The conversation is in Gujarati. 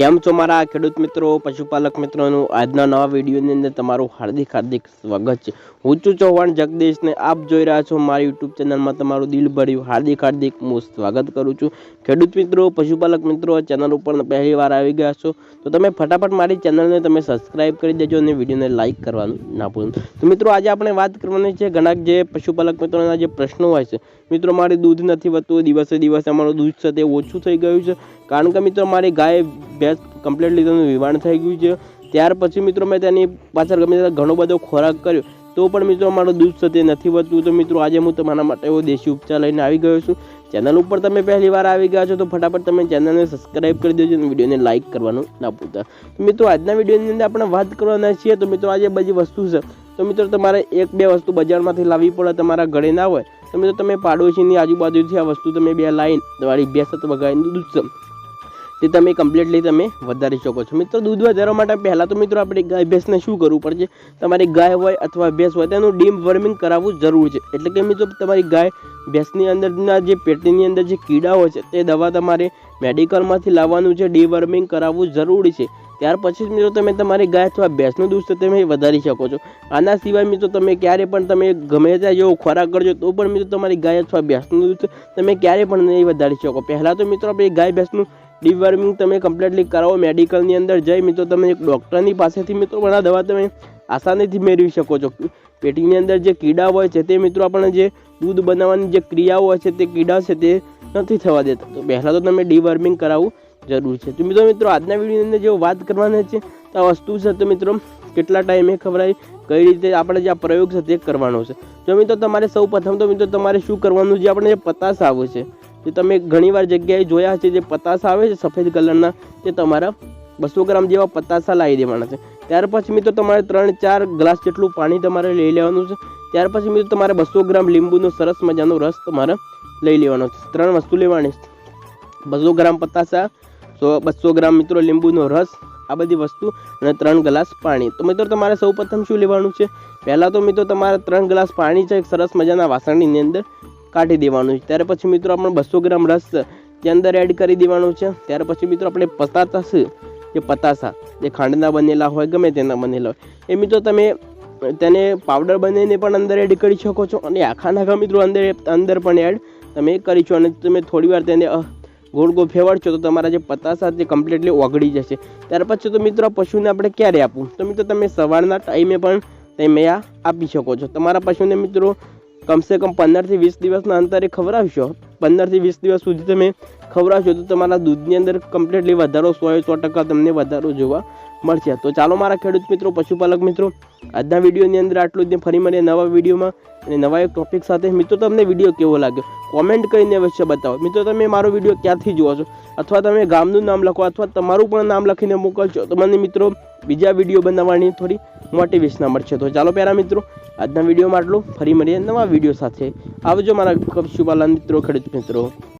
કેમ છો મારા ખેડૂત મિત્રો, પશુપાલક મિત્રોનું? આજના નવા વિડીયોની અંદર તમારું હાર્દિક હાર્દિક સ્વાગત છે. હું છું ચૌહાણ જગદીશને આપ જોઈ રહ્યા છો મારી યુટ્યુબ ચેનલમાં તમારું દિલ ભર્યું હાર્દિક હાર્દિક હું સ્વાગત કરું છું. ખેડૂત મિત્રો, પશુપાલક મિત્રો ચેનલ ઉપર પહેલી વાર આવી ગયા છો, તો તમે ફટાફટ મારી ચેનલને તમે સબસ્ક્રાઇબ કરી દેજો અને વિડીયોને લાઇક કરવાનું ના ભૂલો. તો મિત્રો, આજે આપણે વાત કરવાની છે ઘણા જે પશુપાલક મિત્રોના જે પ્રશ્નો હોય છે. મિત્રો, મારે દૂધ નથી વધતું, દિવસે દિવસે અમારું દૂધ છે તે ઓછું થઈ ગયું છે. કારણ કે મિત્રો, મારી ગાય ભેંસ કમ્પ્લીટલી તેનું વિવાણ થઈ ગયું છે. ત્યાર પછી મિત્રો મેં તેની પાછળ ગમે ત્યારે ઘણો બધો ખોરાક કર્યો, તો પણ મિત્રો મારું દૂધ તે નથી વધતું. તો મિત્રો આજે હું તમારા માટે એવો દેશી ઉપચાર લઈને આવી ગયો છું. ચેનલ ઉપર તમે પહેલી વાર આવી ગયા છો તો ફટાફટ તમે ચેનલને સબસ્ક્રાઇબ કરી દેજો અને વિડીયોને લાઇક કરવાનું ના ભૂલતા. તો મિત્રો આજના વિડીયોની અંદર આપણે વાત કરવાના છીએ. તો મિત્રો આજે બધી વસ્તુ છે. તો મિત્રો તમારે એક બે વસ્તુ બજારમાંથી લાવવી પડે તમારા ઘરે ના હોય, તો મિત્રો તમે પાડોશીની આજુબાજુથી આ વસ્તુ તમે બે લાઈન, તમારી ભેંસ અથવા ગાયનું દૂધ તે તમે કમ્પ્લીટલી તમે વધારી શકો છો. મિત્રો, દૂધ વધારવા માટે પહેલાં તો મિત્રો આપણે ગાય ભેંસને શું કરવું પડશે? તમારી ગાય હોય અથવા ભેંસ હોય તેનું ડીમ વર્મિંગ કરાવવું જરૂર છે. એટલે કે મિત્રો, તમારી ગાય ભેંસની અંદરના જે પેટની અંદર જે કીડા હોય છે, તે દવા તમારે મેડિકલમાંથી લાવવાનું છે ડીવર્મિંગ કરાવવું જરૂરી છે. ત્યાર પછી જ મિત્રો, તમે તમારી ગાય અથવા ભેંસનું દૂધ તો તમે વધારી શકો છો. આના સિવાય મિત્રો, તમે ક્યારે પણ તમે ગમે ત્યાં જેવો ખોરાક કરજો, તો પણ મિત્રો તમારી ગાય અથવા ભેંસનું દૂધ તમે ક્યારે પણ નહીં વધારી શકો. પહેલાં તો મિત્રો, આપણે ગાય ભેંસનું ડીવર્મિંગ તમે કમ્પ્લીટલી કરાવો મેડિકલની અંદર જઈ મિત્રો તમે એક ડૉક્ટરની પાસેથી મિત્રો પણ આ દવા તમે આસાનીથી મેળવી શકો છો. પેટીની અંદર જે કીડા હોય છે તે મિત્રો આપણને જે દૂધ બનાવવાની જે ક્રિયાઓ હોય છે તે કીડા છે તે નથી થવા દેતા. તો પહેલાં તો તમે ડિવર્મિંગ કરાવવું જરૂર છે. તો મિત્રો મિત્રો, આજના વિડીયોની અંદર જે વાત કરવાની છે, તો આ વસ્તુ છે તો મિત્રો, કેટલા ટાઈમે ખવડાવી, કઈ રીતે આપણે જે આ પ્રયોગ છે તે કરવાનો છે. તો મિત્રો, તમારે સૌ પ્રથમ તો મિત્રો તમારે શું કરવાનું જે આપણે જે પતાસ આવે છે. જે તમે ઘણીવાર જગ્યાએ જોયા હશે જે પતાસા આવે છે સફેદ કલરના, તે તમારા બસો ગ્રામ જેવા પતાસા લાવી દેવાના છે. ત્યાર પછી મિત્રો તમારે ત્રણ ચાર ગ્લાસ જેટલું પાણી તમારે લઈ લેવાનું છે. ત્યાર પછી મિત્રો તમારે બસો ગ્રામ લીંબુનો સરસ મજાનો રસ તમારે લઈ લેવાનો છે. ત્રણ વસ્તુ લેવાની છે. બસો ગ્રામ પતાસા સો બસો ગ્રામ મિત્રો લીંબુનો રસ, આ બધી વસ્તુ અને ત્રણ ગ્લાસ પાણી. તો મિત્રો તમારે સૌ પ્રથમ શું લેવાનું છે? પહેલાં તો મિત્રો તમારે ત્રણ ગ્લાસ પાણી છે, એક સરસ મજાના વાસણની અંદર. કાઢી દેવાનું છે. ત્યાર પછી મિત્રો આપણે બસો ગ્રામ રસ તે અંદર એડ કરી દેવાનું છે. ત્યાર પછી મિત્રો આપણે પતાસા છે જે પતાસા જે ખાંડના બનેલા હોય, ગમે તેના બનેલા હોય. એ મિત્રો તમે તેને પાવડર બનાવીને પણ અંદર એડ કરી શકો છો. અને આખા નાખા મિત્રો અંદર અંદર પણ એડ તમે કરી છો. અને તમે થોડી વાર તેને ગોળ ગોળ ફેવડશો તો તમારા જે પતાસા તે કમ્પ્લીટલી ઓગળી જશે. ત્યાર પછી તો મિત્રો પશુને આપણે ક્યારે આપવું તો મિત્રો તમે સવારના ટાઈમે પણ તમે આ આપી શકો છો. તમારા પશુને મિત્રો કમસે કમ પંદરથી વીસ દિવસના અંતરે ખવડાવશો. પંદરથી વીસ દિવસ સુધી તમે ખવડાવશો તો તમારા દૂધની અંદર કમ્પ્લીટલી વધારો સો સો ટકા તમને વધારો જોવા મળશે. તો ચાલો મારા ખેડૂત મિત્રો, પશુપાલક મિત્રો, આજના વિડીયોની અંદર આટલું જ ફરી મળીએ નવા વિડીયોમાં. અને નવા એક ટોપિક સાથે. મિત્રો, તમને વીડિયો કેવો લાગ્યો? કોમેન્ટ કરીને અવશ્ય બતાવો. મિત્રો, તમે મારો વીડિયો ક્યાંથી જુઓ છો? અથવા તમે ગામનું નામ લખો, અથવા તમારું પણ નામ લખીને મોકલશો, તો મને મિત્રો બીજા વીડિયો બનાવવાની થોડી મોટિવેશન મળશે તો ચાલો પહેલાં મિત્રો, આજના વિડીયોમાં આટલું. ફરી મળીએ નવા વીડિયો સાથે. આવજો મારા પશુપાલન મિત્રો, ખેડૂત મિત્રો.